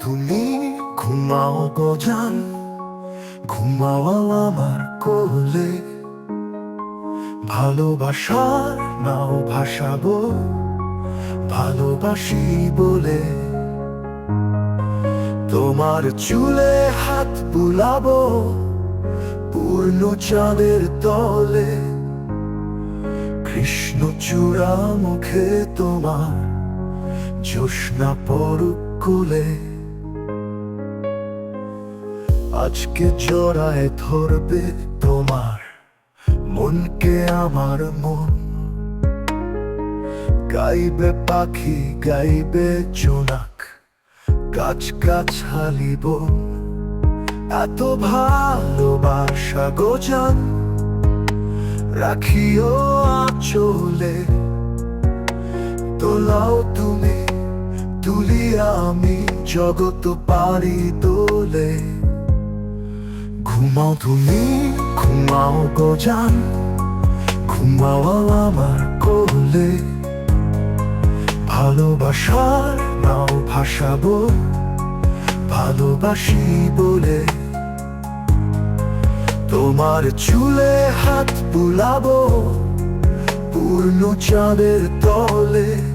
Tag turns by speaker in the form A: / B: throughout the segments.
A: তুমি, ঘুমাও গজান ঘুমাও আমার কোলে। ভালোবাসার নাও ভাসাবো, ভালোবাসি বলে। তোমার চুলে হাত বুলাবো, পূর্ণ চাঁদের তলে। কৃষ্ণ চূড়া মুখে তোমার জোৎস্না পরুক কোলে আজকে জড়ায় ধরবে তোমার মনকে আমার মন। গাইবে পাখি, গাইবে জোনাক গাছ গাছ হালিব এত ভালোবাসা গোজান, রাখিও আচলে। তোলাও তুমি তুলি আমি জগত পারি তোলে। ঘুমাও তুমি, ঘুমাও গজান ঘুমাও আমার কোলে। ভালোবাসার নাও ভাসাবো, ভালোবাসি বলে। তোমার চুলে হাত বুলাবো, পূর্ণ চাঁদের তলে।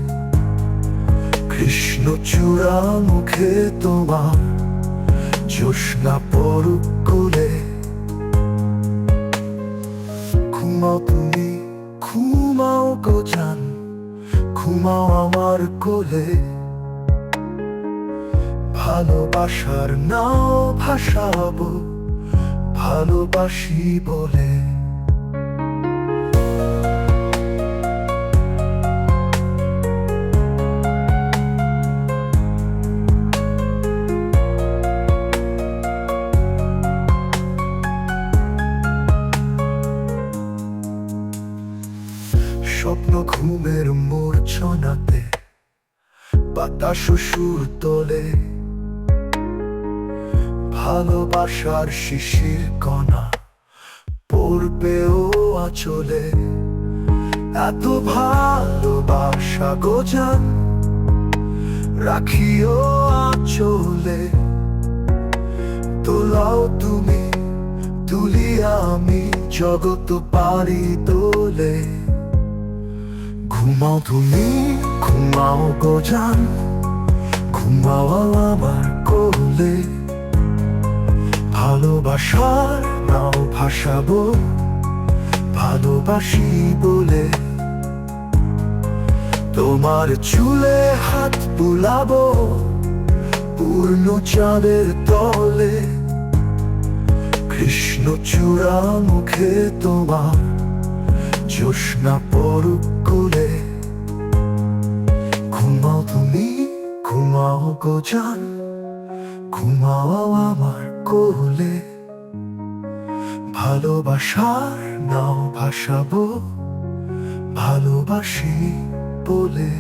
A: কৃষ্ণ চূড়া মুখে তোমার জোৎস্না পরুক কোলে। ঘুমাও তুমি, ঘুমাও গোজান ঘুমাও আমার কোলে। ভালোবাসার নাও ভাসাবো, ভালোবাসি বলে। স্বপ্ন ঘুমের মূর্ছনাতে বাতাস সুর তোলে। ভালোবাসার শিশির কণা পড়বেও আচলে। এত ভালোবাসা গোজান রাখিও আচলে। তোলাও তুমি, তুলি আমি জগত পারি তোলে। ঘুমাও তুমি ঘুমাও গোজান আমার কোলে ভালোবাসার নাও ভাসাবো ভালোবাসি বলে তোমার চুলে হাত বুলাবো পূর্ণ চাঁদের তলে কৃষ্ণ চূড়া মুখে তোমার জোৎস্না পরুক কোলে তুমি ঘুমাও গোজান ঘুমাও আমার কোলে। ভালোবাসার নাও ভাসাবো ভালোবাসি বলে।